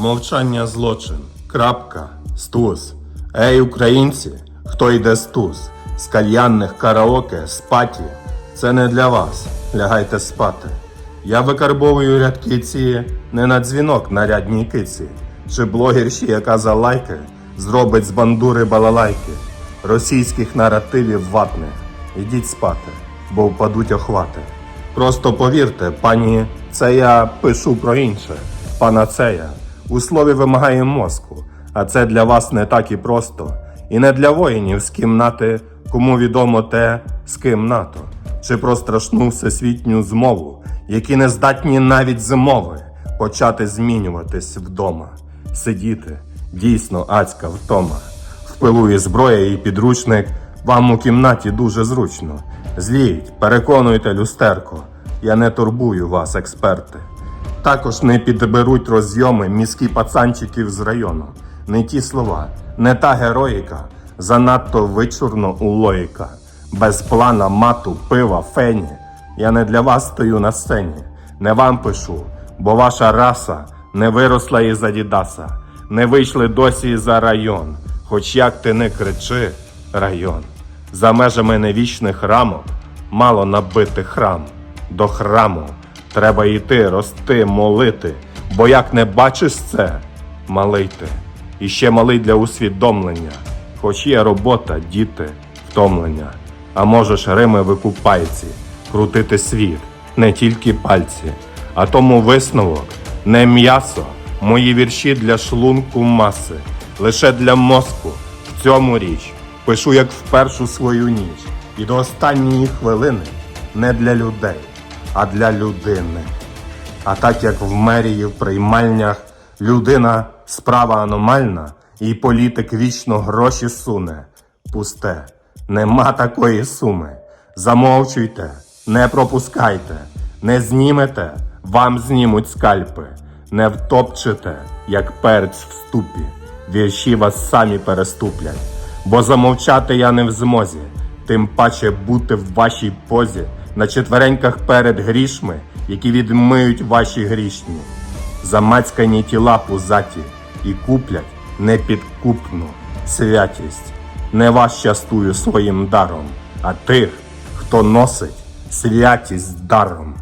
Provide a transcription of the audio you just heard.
Мовчання злочин. Крапка. Стус. Ей, українці, хто йде стус? З кальянних караоке, з паті. Це не для вас. Лягайте спати. Я викарбовую рядки ці не на дзвінок на рядній киці. Чи блогерші, яка за лайки зробить з бандури балалайки, російських наративів ватних. Ідіть спати, бо впадуть охвати. Просто повірте, пані, це я пишу про інше. Панацея. У слові вимагає мозку, а це для вас не так і просто. І не для воїнів з кімнати, кому відомо те, з ким НАТО, чи про страшну всесвітню змову, які не здатні навіть зимови почати змінюватись вдома, сидіти, дійсно адська втома. В пилу і зброя і підручник вам у кімнаті дуже зручно. Зліть, переконуйте люстерко, я не турбую вас, експерти. Також не підберуть розйоми мізки пацанчиків з району. Не ті слова, не та героїка, занадто вичурно у логіка. Без плана, мату, пива, фені. Я не для вас стою на сцені, не вам пишу, бо ваша раса не виросла із Адідаса, не вийшли досі за район. Хоч як ти не кричи, район. За межами невічних рамок мало набити храм. До храму треба йти, рости, молити, бо як не бачиш це, малий ти. І ще малий для усвідомлення, хоч є робота, діти, втомлення. А можеш Рими викупайці, крутити світ, не тільки пальці, а тому висновок не м'ясо, мої вірші для шлунку маси, лише для мозку. В цьому річ. Пишу як в першу свою ніч, і до останньої хвилини не для людей, а для людини. А так як в мерії, в приймальнях людина справа аномальна, і політик вічно гроші суне. Пусте, нема такої суми. Замовчуйте, не пропускайте, не знімете, вам знімуть скальпи, не втопчете, як перець в ступі. Вірші вас самі переступлять, бо замовчати я не в змозі, тим паче бути в вашій позі на четвереньках перед грішми, які відмиють ваші грішні, замацькані тіла пузаті і куплять непідкупну святість. Не вас частую своїм даром, а тих, хто носить святість даром.